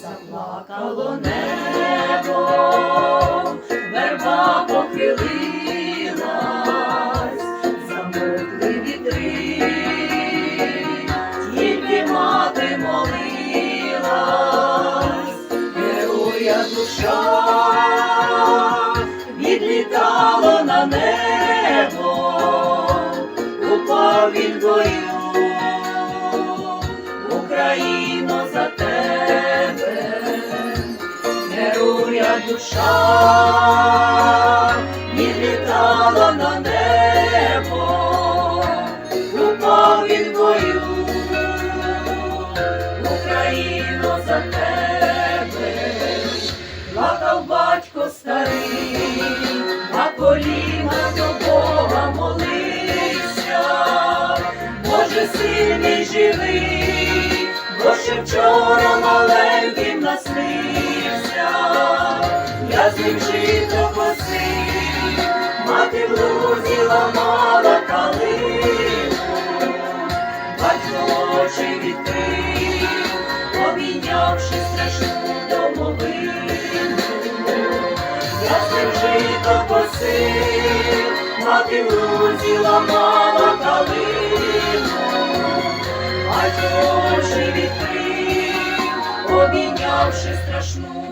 Заплакало небо, верба похилилась, героя відлітало на небо, упав він бою, Україно за тебе, героя душа. Відлітала Сильний живий, бо ще вчора маленьким наснився, я з ним жито косив, мати в лузі ламала калину, батько очі відкрив, обійнявши страшну домовину. Я з ним жито косив, мати в лузі ламала калину, очі відкрив, обійнявши страшну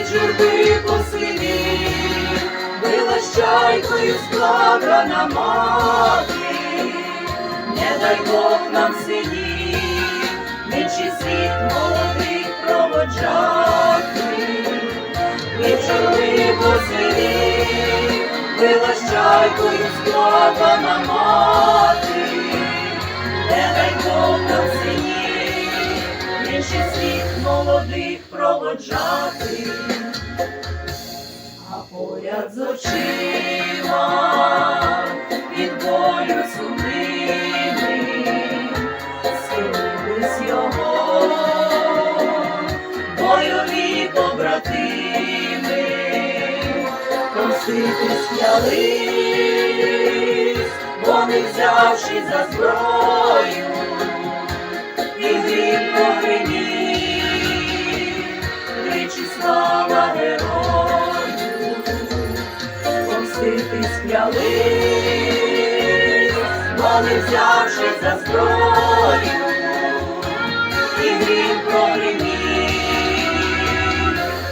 від журби посивів, била щайкою складена мати, не дай Бог нам синів, нічий світ молодих проводжати, від журби посивів, била щайкою складена мати, не дай Бог нам синів, інший світ молодих проводжати, а поряд з очима від болю сумними схилились його бойові побратими, Косити сплялись, вони взявши за зброю, погримів, тричі слава герою, помстити бо вони взявши за зброю, і грім прогримів,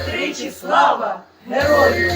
тричі слава герою.